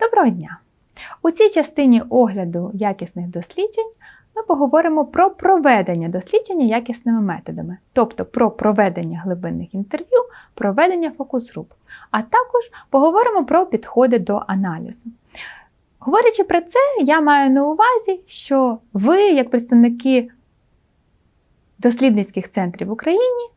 Доброго дня! У цій частині огляду якісних досліджень ми поговоримо про проведення дослідження якісними методами, тобто про проведення глибинних інтерв'ю, проведення фокус-груп, а також поговоримо про підходи до аналізу. Говорячи про це, я маю на увазі, що ви, як представники дослідницьких центрів в Україні,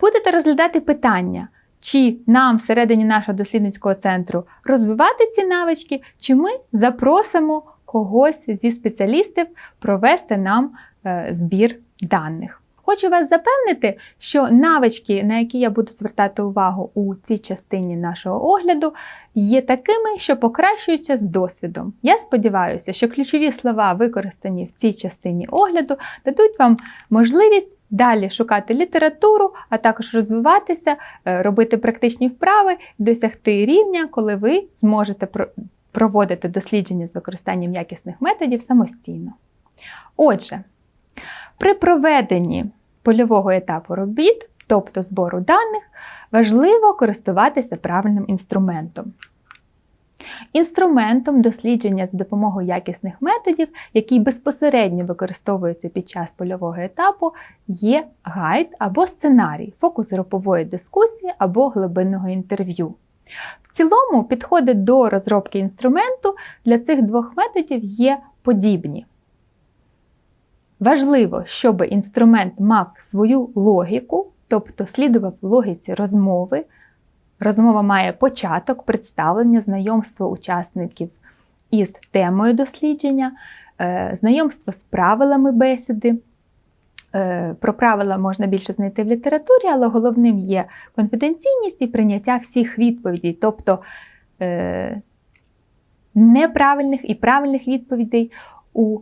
будете розглядати питання, чи нам всередині нашого дослідницького центру розвивати ці навички, чи ми запросимо когось зі спеціалістів провести нам е, збір даних. Хочу вас запевнити, що навички, на які я буду звертати увагу у цій частині нашого огляду, є такими, що покращуються з досвідом. Я сподіваюся, що ключові слова, використані в цій частині огляду, дадуть вам можливість далі шукати літературу, а також розвиватися, е, робити практичні вправи, досягти рівня, коли ви зможете проводити дослідження з використанням якісних методів самостійно. Отже, при проведенні польового етапу робіт, тобто збору даних, важливо користуватися правильним інструментом. Інструментом дослідження за допомогою якісних методів, який безпосередньо використовується під час польового етапу, є гайд або сценарій, фокус групової дискусії або глибинного інтерв'ю. В цілому, підходи до розробки інструменту для цих двох методів є подібні. Важливо, щоб інструмент мав свою логіку, тобто слідував логіці розмови. Розмова має початок, представлення, знайомство учасників із темою дослідження, е, знайомство з правилами бесіди. Е, про правила можна більше знайти в літературі, але головним є конфіденційність і прийняття всіх відповідей, тобто е, неправильних і правильних відповідей у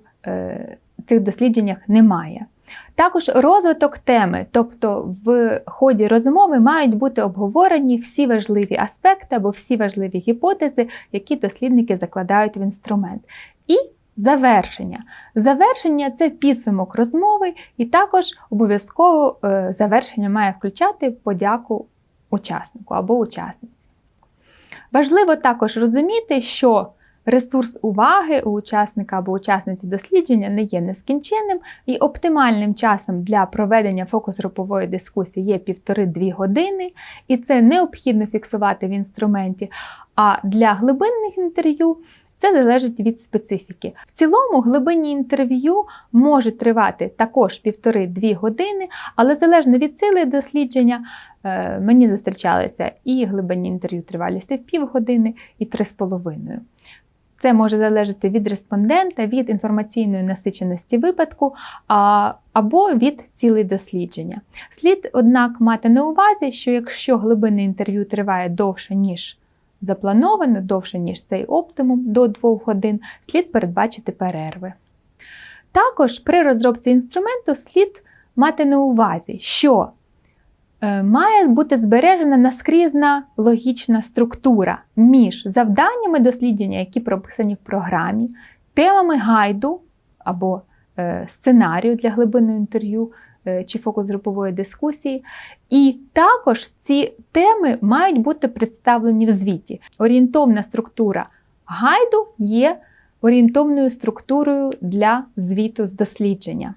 цих дослідженнях немає. Також розвиток теми, тобто в ході розмови мають бути обговорені всі важливі аспекти або всі важливі гіпотези, які дослідники закладають в інструмент. І завершення. Завершення це підсумок розмови, і також обов'язково е, завершення має включати подяку учаснику або учасниці. Важливо також розуміти, що Ресурс уваги у учасника або учасниці дослідження не є нескінченним, і оптимальним часом для проведення фокус-групової дискусії є 1,5-2 години, і це необхідно фіксувати в інструменті. А для глибинних інтерв'ю це залежить від специфіки. В цілому, глибинні інтерв'ю можуть тривати також 1,5-2 години, але залежно від сили дослідження, е, мені зустрічалися і глибинні інтерв'ю тривалістю в півгодини, і 3,5. Це може залежати від респондента, від інформаційної насиченості випадку або від цілей дослідження. Слід, однак, мати на увазі, що якщо глибинне інтерв'ю триває довше, ніж заплановано, довше, ніж цей оптимум до 2 годин, слід передбачити перерви. Також при розробці інструменту слід мати на увазі, що має бути збережена наскрізна логічна структура між завданнями дослідження, які прописані в програмі, темами гайду або е, сценарію для глибинного інтерв'ю е, чи фокус-групової дискусії. І також ці теми мають бути представлені в звіті. Орієнтовна структура гайду є орієнтовною структурою для звіту з дослідження.